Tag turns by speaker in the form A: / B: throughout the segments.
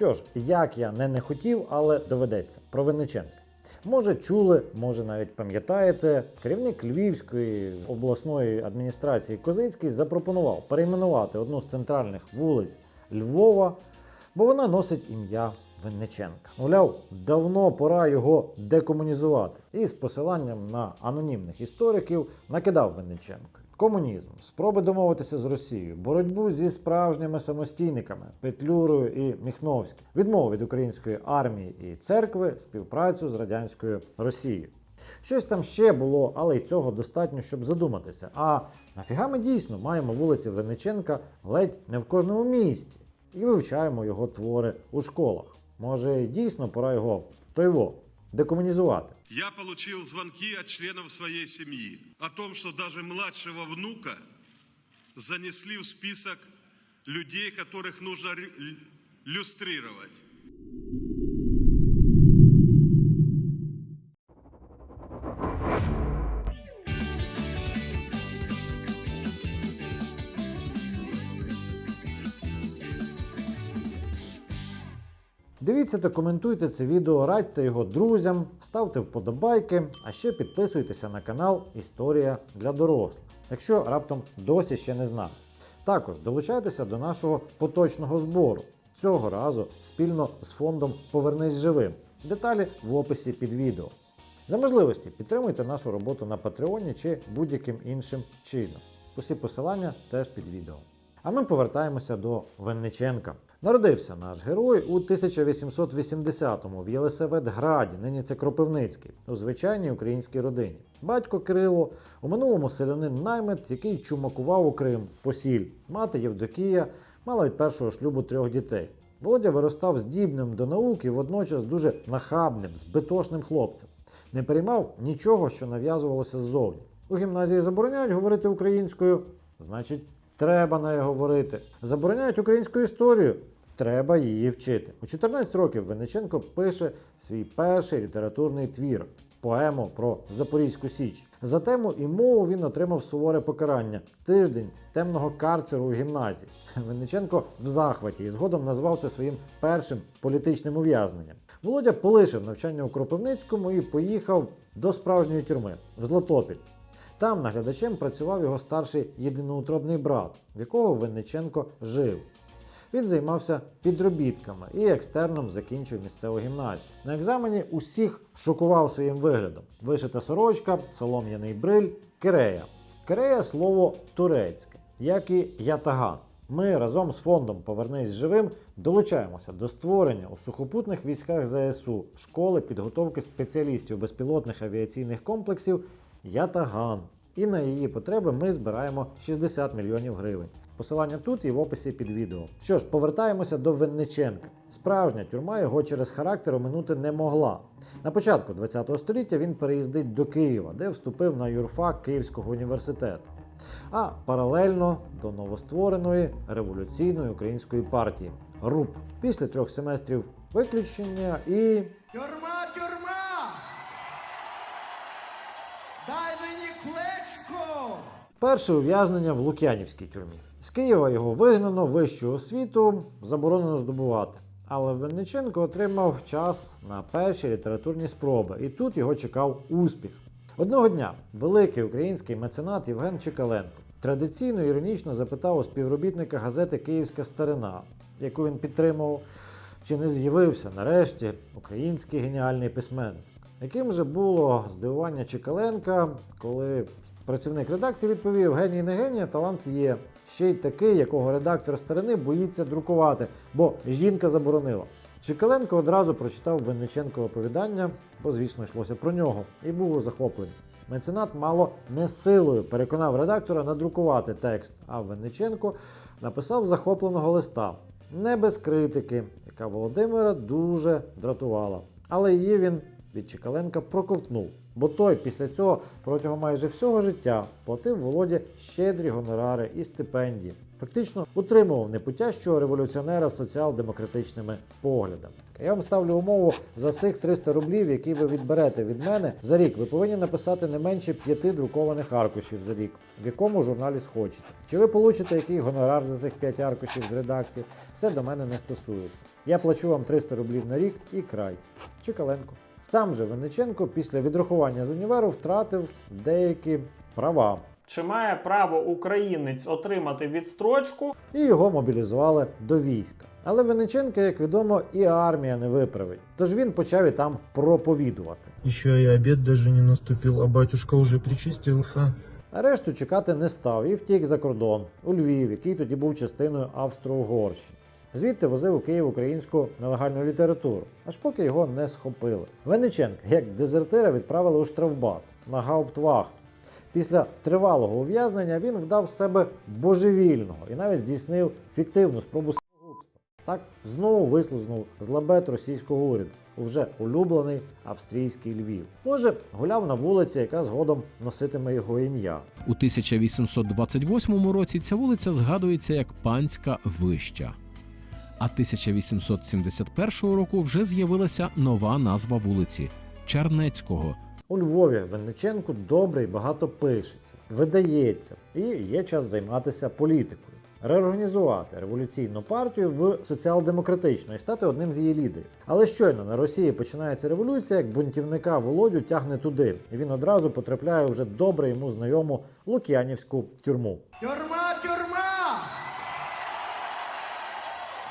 A: Що ж, як я не не хотів, але доведеться про Винниченка. Може, чули, може навіть пам'ятаєте, керівник Львівської обласної адміністрації Козицький запропонував перейменувати одну з центральних вулиць Львова, бо вона носить ім'я Винниченка. Мовляв, давно пора його декомунізувати. І з посиланням на анонімних істориків накидав Винниченко. Комунізм, спроби домовитися з Росією, боротьбу зі справжніми самостійниками Петлюрою і Міхновським, відмову від української армії і церкви, співпрацю з радянською Росією. Щось там ще було, але й цього достатньо, щоб задуматися. А нафіга ми дійсно маємо вулиці Винниченка ледь не в кожному місті і вивчаємо його твори у школах. Може, дійсно пора його тойво декомунізувати.
B: Я получил звонки от членов своей семьи о том, что даже младшего внука занесли в список людей, которых нужно рю-
A: Дивіться та коментуйте це відео, радьте його друзям, ставте вподобайки, а ще підписуйтеся на канал Історія для дорослих, якщо раптом досі ще не знали. Також долучайтеся до нашого поточного збору. Цього разу спільно з фондом Повернись живим. Деталі в описі під відео. За можливості підтримуйте нашу роботу на Патреоні чи будь-яким іншим чином. Усі посилання теж під відео. А ми повертаємося до Винниченка. Народився наш герой у 1880-му в Єлисаветграді, нині це Кропивницький, у звичайній українській родині. Батько Кирило, у минулому селянин наймит, який чумакував у Крим, посіль. Мати Євдокія мала від першого шлюбу трьох дітей. Володя виростав здібним до науки водночас дуже нахабним, збитошним хлопцем. Не переймав нічого, що нав'язувалося ззовні. У гімназії забороняють говорити українською, значить, треба нею говорити. Забороняють українську історію, треба її вчити. У 14 років Винниченко пише свій перший літературний твір. Поему про Запорізьку Січ. За тему і мову він отримав суворе покарання тиждень темного карцеру у гімназії. Винниченко в захваті і згодом назвав це своїм першим політичним ув'язненням. Володя полишив навчання у Кропивницькому і поїхав до справжньої тюрми в Злотопіль. Там наглядачем працював його старший єдиноутробний брат, в якого Винниченко жив. Він займався підробітками і екстерном закінчив місцеву гімназію. На екзамені усіх шокував своїм виглядом: вишита сорочка, солом'яний бриль, кирея. Кирея слово турецьке, як і ятаган. Ми разом з фондом Повернись живим долучаємося до створення у сухопутних військах ЗСУ школи підготовки спеціалістів безпілотних авіаційних комплексів Ятаган. І на її потреби ми збираємо 60 мільйонів гривень. Посилання тут і в описі під відео. Що ж, повертаємося до Винниченка. Справжня тюрма його через характер оминути не могла. На початку ХХ століття він переїздить до Києва, де вступив на юрфак Київського університету. А паралельно до новоствореної революційної української партії РУП. Після трьох семестрів виключення і
C: Тюрма!
A: Перше ув'язнення в Лук'янівській тюрмі. З Києва його вигнано, вищу освіту заборонено здобувати. Але Винниченко отримав час на перші літературні спроби, і тут його чекав успіх. Одного дня великий український меценат Євген Чекаленко традиційно іронічно запитав у співробітника газети Київська старина, яку він підтримував, чи не з'явився нарешті український геніальний письменник. Яким же було здивування Чекаленка, коли працівник редакції відповів: геній не геній, талант є. Ще й такий, якого редактор старини боїться друкувати, бо жінка заборонила. Чекаленко одразу прочитав Винниченкове оповідання, бо, звісно, йшлося про нього, і був захоплений. Меценат мало не силою переконав редактора надрукувати текст, а Винниченко написав захопленого листа, не без критики, яка Володимира дуже дратувала. Але її він від Чекаленка проковтнув, бо той після цього протягом майже всього життя платив Володі щедрі гонорари і стипендії. Фактично утримував непутящого революціонера соціал-демократичними поглядами. Я вам ставлю умову за цих 300 рублів, які ви відберете від мене за рік. Ви повинні написати не менше п'яти друкованих аркушів за рік, в якому журналі схочете. Чи ви получите який гонорар за цих 5 аркушів з редакції? Це до мене не стосується. Я плачу вам 300 рублів на рік і край. Чекаленко. Сам же Винниченко після відрахування з універу втратив деякі права.
D: Чи має право українець отримати відстрочку?
A: і його мобілізували до війська. Але Винниченка, як відомо, і армія не виправить. Тож він почав і там проповідувати.
E: Еще и обед даже не наступил, а батюшка уже причастился.
A: А решту чекати не став і втік за кордон у Львів, який тоді був частиною Австро-Угорщини. Звідти возив у Київ українську нелегальну літературу, аж поки його не схопили. Винниченка, як дезертира, відправили у штрафбат на гауптвахту. Після тривалого ув'язнення він вдав себе божевільного і навіть здійснив фіктивну спробу самогубства. Так знову вислизнув з лабет російського уряду у вже улюблений австрійський Львів. Може, гуляв на вулиці, яка згодом носитиме його ім'я.
F: У 1828 році ця вулиця згадується як Панська Вища. А 1871 року вже з'явилася нова назва вулиці Чернецького.
A: У Львові Винниченку добре і багато пишеться, видається, і є час займатися політикою, реорганізувати революційну партію в соціал-демократичну і стати одним з її лідерів. Але щойно на Росії починається революція, як бунтівника Володю тягне туди, і він одразу потрапляє вже добре йому знайому Лук'янівську тюрму.
C: Тюрма, тюрма!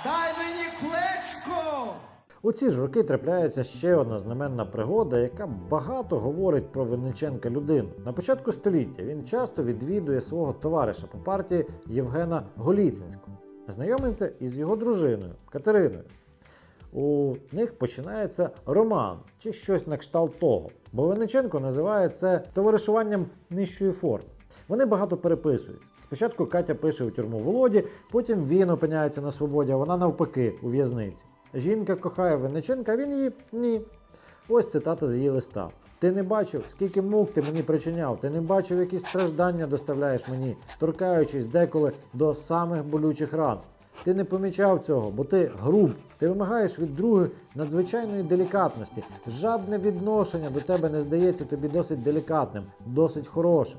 C: Дай мені кличку!
A: У ці ж роки трапляється ще одна знаменна пригода, яка багато говорить про Винниченка людину. На початку століття він часто відвідує свого товариша по партії Євгена Голіцинського, знайомиться із його дружиною Катериною. У них починається роман чи щось на кшталт того, бо Винниченко називає це товаришуванням нижчої форми. Вони багато переписуються. Спочатку Катя пише у тюрму Володі, потім він опиняється на свободі, а вона навпаки у в'язниці. Жінка кохає Винниченка, він її ні. Ось цитата з її листа. Ти не бачив, скільки мук ти мені причиняв, ти не бачив, які страждання доставляєш мені, торкаючись деколи до самих болючих ран. Ти не помічав цього, бо ти груб. Ти вимагаєш від других надзвичайної делікатності. Жадне відношення до тебе не здається тобі досить делікатним, досить хорошим.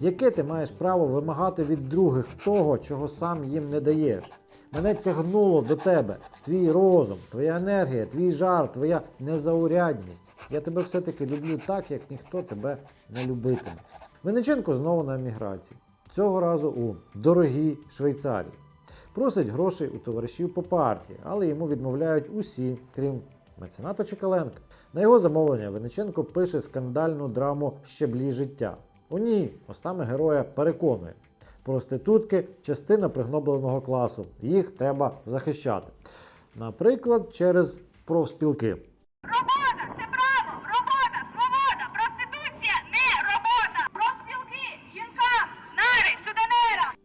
A: Яке ти маєш право вимагати від других того, чого сам їм не даєш? Мене тягнуло до тебе, твій розум, твоя енергія, твій жар, твоя незаурядність. Я тебе все-таки люблю так, як ніхто тебе не любитиме. Винниченко знову на еміграції. Цього разу у дорогій Швейцарії. Просить грошей у товаришів по партії, але йому відмовляють усі, крім мецената Чекаленка. На його замовлення Винниченко пише скандальну драму Щеблі життя. У ній устами героя переконує, проститутки частина пригнобленого класу. Їх треба захищати. Наприклад, через профспілки.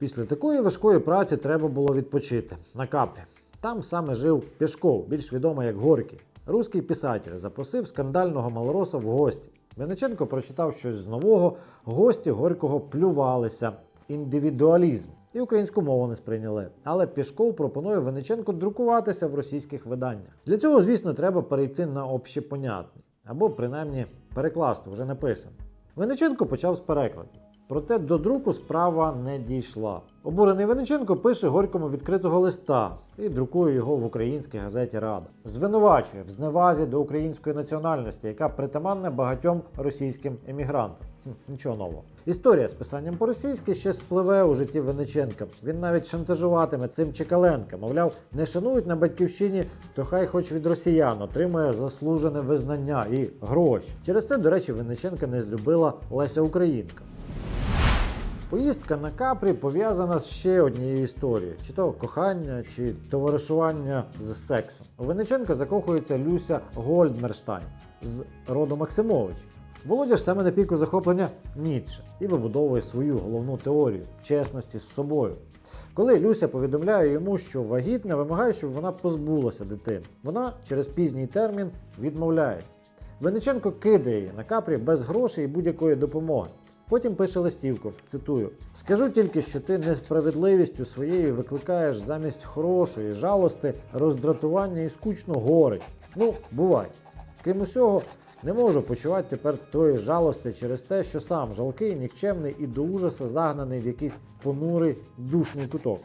A: Після такої важкої праці треба було відпочити на каплі. Там саме жив Пєшков, більш відомий як Горький. Руський писатель запросив скандального малороса в гості. Винниченко прочитав щось з нового, гості Горького плювалися. Індивідуалізм. І українську мову не сприйняли. Але Пішков пропонує Винниченку друкуватися в російських виданнях. Для цього, звісно, треба перейти на общепонятний, або принаймні перекласти вже написане. Винниченко почав з перекладів. Проте до друку справа не дійшла. Обурений Винниченко пише Горькому відкритого листа і друкує його в українській газеті Рада. Звинувачує в зневазі до української національності, яка притаманна багатьом російським емігрантам. Хм, нічого нового. Історія з писанням по-російськи ще спливе у житті Винниченка. Він навіть шантажуватиме цим Чекаленка. Мовляв, не шанують на батьківщині, то хай хоч від росіян отримує заслужене визнання і гроші. Через це, до речі, Винниченка не злюбила Леся Українка. Поїздка на Капрі пов'язана з ще однією історією: чи то кохання, чи товаришування з сексом. У Винниченка закохується Люся Гольдмерштайн з роду Максимович. Володя ж саме на піку захоплення Ніцше і вибудовує свою головну теорію чесності з собою. Коли Люся повідомляє йому, що вагітна, вимагає, щоб вона позбулася дитини. Вона через пізній термін відмовляється. Винниченко кидає її на капрі без грошей і будь-якої допомоги. Потім пише листівку, цитую: Скажу тільки, що ти несправедливістю своєю викликаєш замість хорошої жалости, роздратування і скучно горечь. Ну, бувай. Крім усього, не можу почувати тепер тої жалости через те, що сам жалкий, нікчемний і до ужаса загнаний в якийсь понурий душний куток.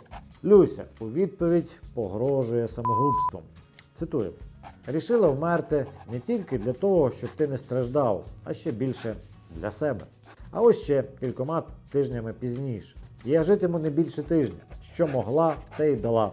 A: Люся у відповідь погрожує самогубством. Цитую: Рішила вмерти не тільки для того, щоб ти не страждав, а ще більше для себе. А ось ще кількома тижнями пізніше. Я житиму не більше тижня. Що могла, те й дала.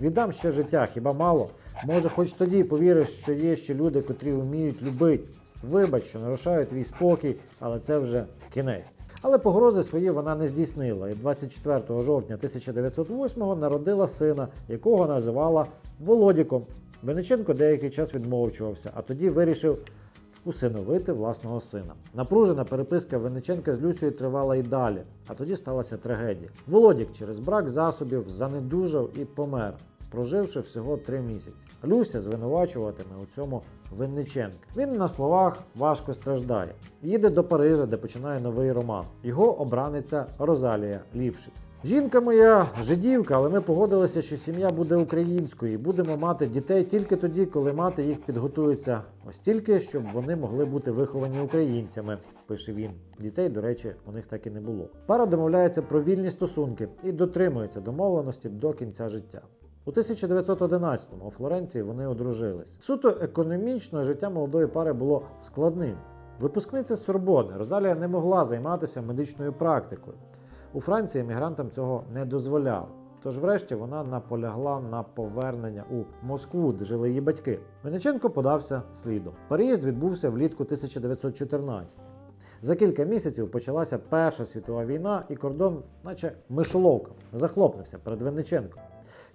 A: Віддам ще життя, хіба мало? Може, хоч тоді повіриш, що є ще люди, котрі вміють любити. Вибач, що нарушаю твій спокій, але це вже кінець. Але погрози свої вона не здійснила, і 24 жовтня 1908-го народила сина, якого називала Володіком. Вениченко деякий час відмовчувався, а тоді вирішив усиновити власного сина. Напружена переписка Винниченка з Люсією тривала і далі, а тоді сталася трагедія. Володік через брак засобів занедужав і помер, проживши всього три місяці. Люся звинувачуватиме у цьому Винниченка. Він на словах важко страждає. Їде до Парижа, де починає новий роман. Його обраниця Розалія Лівшиць. Жінка моя жидівка, але ми погодилися, що сім'я буде українською і будемо мати дітей тільки тоді, коли мати їх підготується ось тільки, щоб вони могли бути виховані українцями, пише він. Дітей, до речі, у них так і не було. Пара домовляється про вільні стосунки і дотримується домовленості до кінця життя. У 1911-му у Флоренції вони одружились. Суто економічно життя молодої пари було складним. Випускниця Сорбони Розалія не могла займатися медичною практикою. У Франції емігрантам цього не дозволяли. Тож, врешті, вона наполягла на повернення у Москву, де жили її батьки. Винниченко подався слідом. Переїзд відбувся влітку 1914. За кілька місяців почалася Перша світова війна, і кордон, наче мишоловка, захлопнувся перед Винниченком.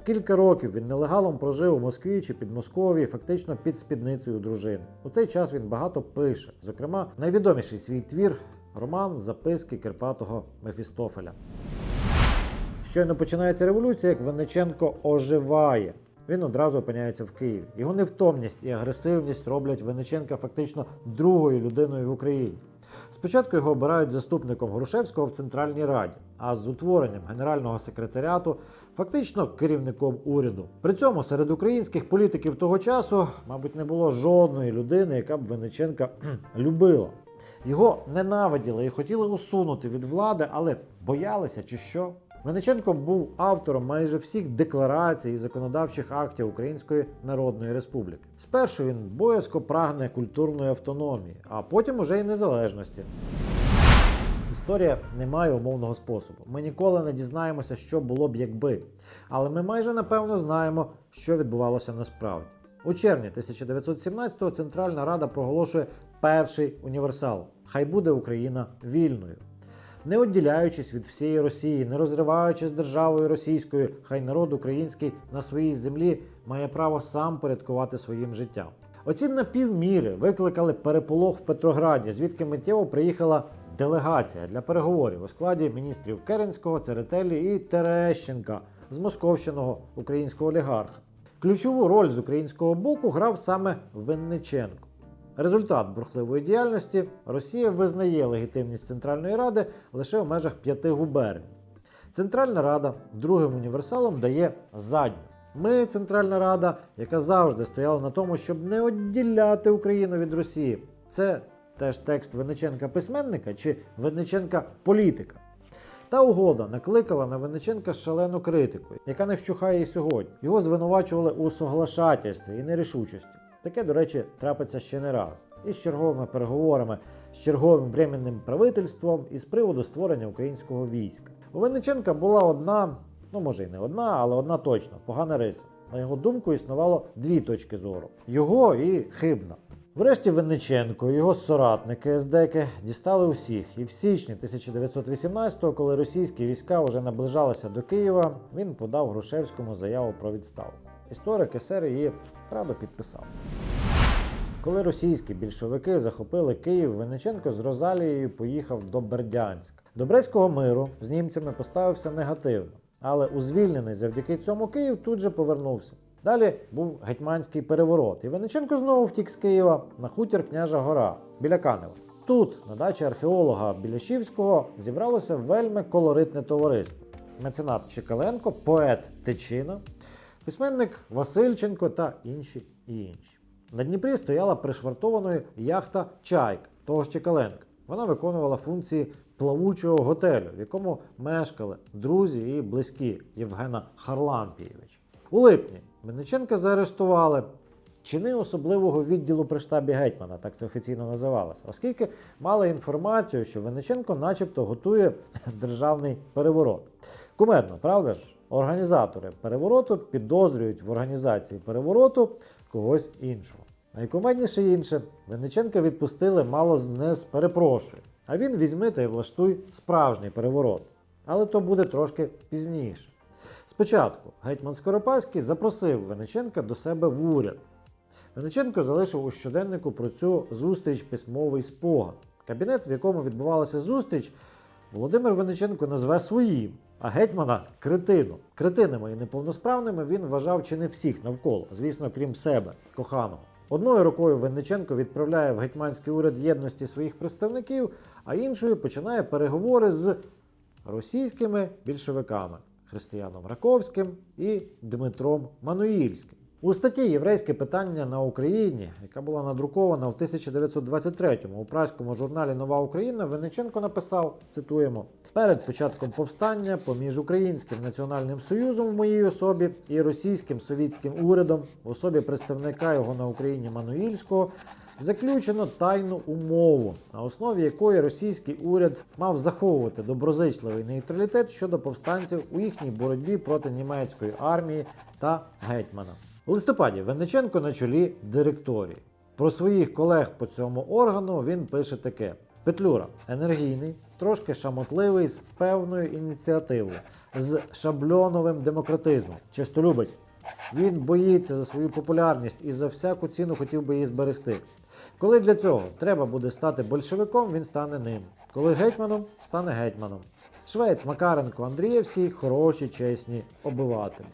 A: Кілька років він нелегалом прожив у Москві чи Підмосков'ї, фактично під спідницею дружини. У цей час він багато пише. Зокрема, найвідоміший свій твір роман Записки Кирпатого Мефістофеля. Щойно починається революція, як Винниченко оживає. Він одразу опиняється в Києві. Його невтомність і агресивність роблять Винниченка фактично другою людиною в Україні. Спочатку його обирають заступником Грушевського в Центральній Раді, а з утворенням генерального секретаріату фактично керівником уряду. При цьому серед українських політиків того часу, мабуть, не було жодної людини, яка б Винниченка любила. Його ненавиділи і хотіли усунути від влади, але боялися чи що. Винниченко був автором майже всіх декларацій і законодавчих актів Української Народної Республіки. Спершу він боязко прагне культурної автономії, а потім уже й незалежності. Історія не має умовного способу. Ми ніколи не дізнаємося, що було б якби. Але ми майже напевно знаємо, що відбувалося насправді. У червні 1917-го Центральна Рада проголошує перший універсал. Хай буде Україна вільною. Не відділяючись від всієї Росії, не розриваючи з державою російською, хай народ український на своїй землі має право сам порядкувати своїм життям. Оці напівміри викликали переполох в Петрограді, звідки миттєво приїхала делегація для переговорів у складі міністрів Керенського, Церетелі і Терещенка з московщиного українського олігарха. Ключову роль з українського боку грав саме Винниченко. Результат бурхливої діяльності Росія визнає легітимність Центральної Ради лише в межах п'яти губерній. Центральна Рада другим універсалом дає задню. Ми, Центральна Рада, яка завжди стояла на тому, щоб не відділяти Україну від Росії. Це теж текст Винниченка письменника чи Винниченка політика. Та угода накликала на Винниченка шалену критику, яка не вщухає і сьогодні. Його звинувачували у соглашательстві і нерішучості. Таке, до речі, трапиться ще не раз. І з черговими переговорами, з черговим временним правительством і з приводу створення українського війська. У Винниченка була одна, ну може й не одна, але одна точно погана риса. На його думку, існувало дві точки зору: його і хибна. Врешті Винниченко і його соратники СДЕКи дістали усіх. І в січні 1918-го, коли російські війська вже наближалися до Києва, він подав Грушевському заяву про відставку. Історик СР її радо підписав. Коли російські більшовики захопили Київ, Винниченко з Розалією поїхав до Бердянська. До Брестського миру з німцями поставився негативно, але у звільнений завдяки цьому Київ тут же повернувся. Далі був гетьманський переворот, і Винниченко знову втік з Києва на хутір княжа Гора біля Канева. Тут, на дачі археолога Біляшівського, зібралося вельми колоритне товариство. Меценат Чекаленко, поет Тичина, письменник Васильченко та інші і інші. На Дніпрі стояла пришвартованою яхта Чайка того ж Чекаленка. Вона виконувала функції плавучого готелю, в якому мешкали друзі і близькі Євгена Харлампійовича. У липні Мельниченка заарештували. Чини особливого відділу при штабі гетьмана, так це офіційно називалося, оскільки мали інформацію, що Винниченко начебто готує державний переворот. Кумедно, правда ж? Організатори перевороту підозрюють в організації перевороту когось іншого. Найкумедніше інше, Винниченка відпустили мало не з перепрошую, а він візьми та й влаштуй справжній переворот. Але то буде трошки пізніше. Спочатку гетьман Скоропадський запросив Винниченка до себе в уряд. Винниченко залишив у щоденнику про цю зустріч письмовий спогад. Кабінет, в якому відбувалася зустріч, Володимир Винниченко назве своїм, а гетьмана кретину. Кретинами і неповносправними він вважав чи не всіх навколо, звісно, крім себе, коханого. Одною рукою Винниченко відправляє в гетьманський уряд єдності своїх представників, а іншою починає переговори з російськими більшовиками Християном Раковським і Дмитром Мануїльським. У статті Єврейське питання на Україні, яка була надрукована в 1923-му у праському журналі Нова Україна, Винниченко написав: цитуємо: перед початком повстання поміж Українським національним союзом в моїй особі і російським совітським урядом в особі представника його на Україні Мануїльського заключено тайну умову, на основі якої російський уряд мав заховувати доброзичливий нейтралітет щодо повстанців у їхній боротьбі проти німецької армії та гетьмана. У листопаді Винниченко на чолі директорії. Про своїх колег по цьому органу він пише таке: Петлюра енергійний, трошки шамотливий, з певною ініціативою, з шабльоновим демократизмом, чистолюбець. Він боїться за свою популярність і за всяку ціну хотів би її зберегти. Коли для цього треба буде стати большевиком, він стане ним. Коли гетьманом, стане гетьманом. Швець Макаренко Андрієвський хороші, чесні обивателі.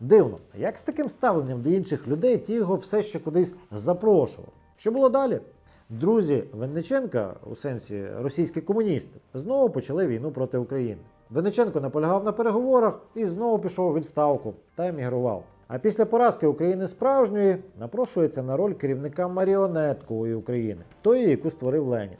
A: Дивно, як з таким ставленням до інших людей ті його все ще кудись запрошували. Що було далі? Друзі Винниченка, у сенсі російські комуністи, знову почали війну проти України. Винниченко наполягав на переговорах і знову пішов у відставку та емігрував. А після поразки України справжньої напрошується на роль керівника маріонеткової України, тої, яку створив Ленін.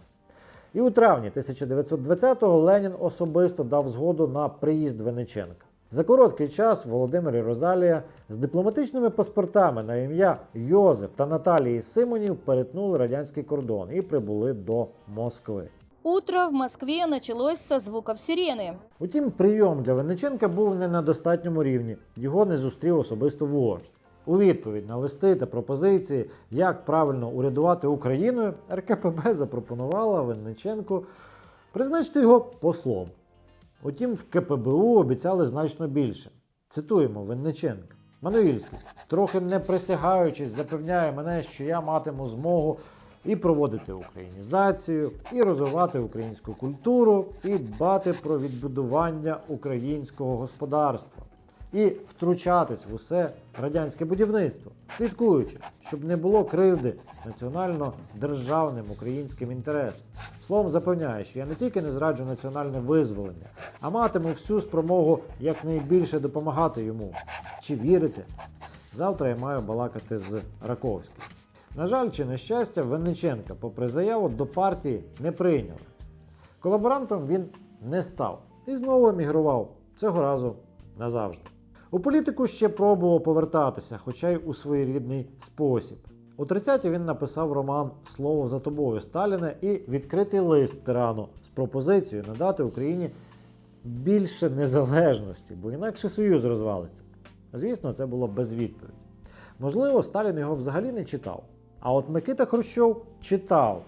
A: І у травні 1920-го Ленін особисто дав згоду на приїзд Вениченка. За короткий час Володимир і Розалія з дипломатичними паспортами на ім'я Йозеф та Наталії Симонів перетнули радянський кордон і прибули до Москви.
G: Утро в Москве началось со звуков сирены.
A: Утім, прийом для Винниченка був не на достатньому рівні. Його не зустрів особисто вождь. У відповідь на листи та пропозиції, як правильно урядувати Україною, РКПБ запропонувала Винниченку призначити його послом. Утім, в КПБУ обіцяли значно більше. Цитуємо Винниченка. Мануїльський, трохи не присягаючись, запевняє мене, що я матиму змогу і проводити українізацію, і розвивати українську культуру, і дбати про відбудування українського господарства, і втручатись в усе радянське будівництво, слідкуючи, щоб не було кривди національно-державним українським інтересам. Словом, запевняю, що я не тільки не зраджу національне визволення, а матиму всю спромогу якнайбільше допомагати йому. Чи вірите? Завтра я маю балакати з Раковським. На жаль, чи нещастя, Винниченка, попри заяву, до партії не прийняли. Колаборантом він не став і знову емігрував, цього разу назавжди. У політику ще пробував повертатися, хоча й у своєрідний спосіб. У 30-ті він написав роман Слово за тобою Сталіна і відкритий лист тирану з пропозицією надати Україні більше незалежності, бо інакше Союз розвалиться. Звісно, це було без відповіді. Можливо, Сталін його взагалі не читав. А от Микита Хрущов читав.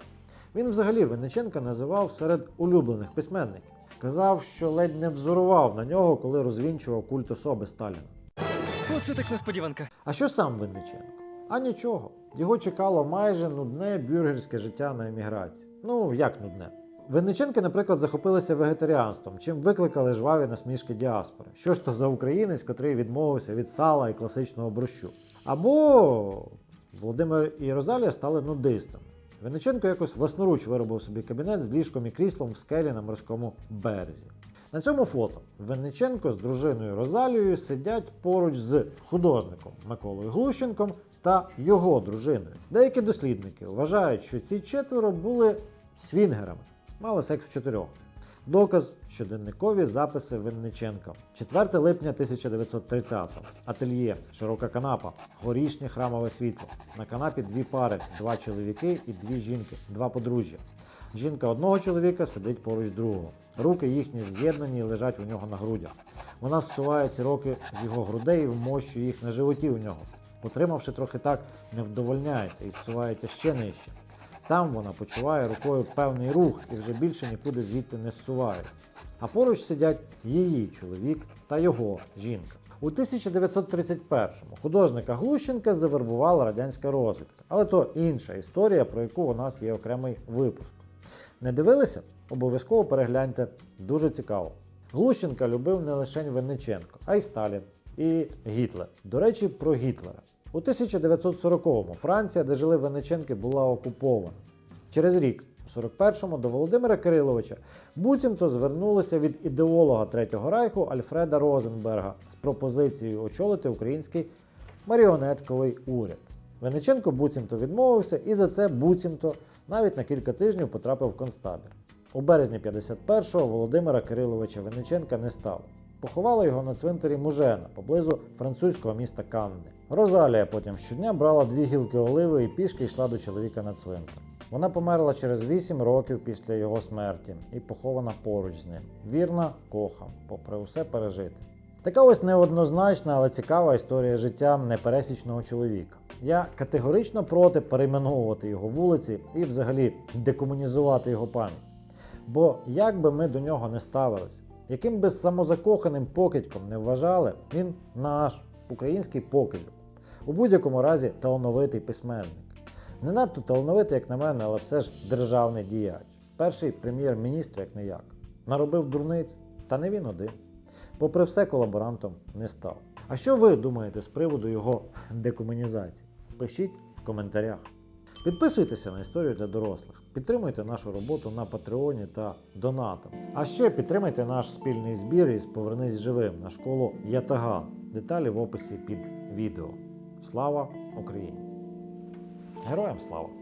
A: Він взагалі Винниченка називав серед улюблених письменників. Казав, що ледь не взорував на нього, коли розвінчував культ особи Сталіна.
H: Оце так несподіванка.
A: А що сам Винниченко? А нічого. Його чекало майже нудне бюргерське життя на еміграції. Ну, як нудне. Винниченки, наприклад, захопилися вегетаріанством, чим викликали жваві насмішки діаспори. Що ж то за українець, котрий відмовився від сала і класичного борщу? Або Володимир і Розалія стали нудистами. Винниченко якось власноруч виробив собі кабінет з ліжком і кріслом в скелі на морському березі. На цьому фото Винниченко з дружиною Розалією сидять поруч з художником Миколою Глущенком та його дружиною. Деякі дослідники вважають, що ці четверо були свінгерами, мали секс в чотирьох. Доказ щоденникові записи Винниченка. 4 липня 1930-го. Ательє, широка канапа, горішнє храмове світло. На канапі дві пари, два чоловіки і дві жінки, два подружжя. Жінка одного чоловіка сидить поруч другого. Руки їхні з'єднані і лежать у нього на грудях. Вона зсуває ці руки з його грудей і вмощує їх на животі у нього. Потримавши трохи так, не вдовольняється і зсувається ще нижче. Там вона почуває рукою певний рух і вже більше нікуди звідти не зсувається. А поруч сидять її чоловік та його жінка. У 1931-му художника Глущенка завербувала радянська розвідка. Але то інша історія, про яку у нас є окремий випуск. Не дивилися? Обов'язково перегляньте, дуже цікаво. Глущенка любив не лише Винниченко, а й Сталін і Гітлер. До речі, про Гітлера. У 1940-му Франція, де жили Винниченки, була окупована. Через рік, у 41-му, до Володимира Кириловича буцімто звернулися від ідеолога Третього Райху Альфреда Розенберга з пропозицією очолити український маріонетковий уряд. Винниченко буцімто відмовився і за це буцімто навіть на кілька тижнів потрапив в концтабір. У березні 51-го Володимира Кириловича Винниченка не стало. Поховали його на цвинтарі Мужена поблизу французького міста Канни. Розалія потім щодня брала дві гілки оливи і пішки йшла до чоловіка на цвинтар. Вона померла через 8 років після його смерті і похована поруч з ним. Вірна, коха, попри усе пережити. Така ось неоднозначна, але цікава історія життя непересічного чоловіка. Я категорично проти перейменовувати його вулиці і взагалі декомунізувати його пам'ять. Бо як би ми до нього не ставилися, яким би самозакоханим покидьком не вважали, він наш український покидьок. У будь-якому разі талановитий письменник. Не надто талановитий, як на мене, але все ж державний діяч. Перший прем'єр-міністр, як не як. Наробив дурниць, та не він один. Попри все, колаборантом не став. А що ви думаєте з приводу його декомунізації? Пишіть в коментарях. Підписуйтеся на історію для дорослих, підтримуйте нашу роботу на Патреоні та Донатом. А ще підтримайте наш спільний збір із Повернись живим на школу Ятага. Деталі в описі під відео. Слава Україні! Героям слава!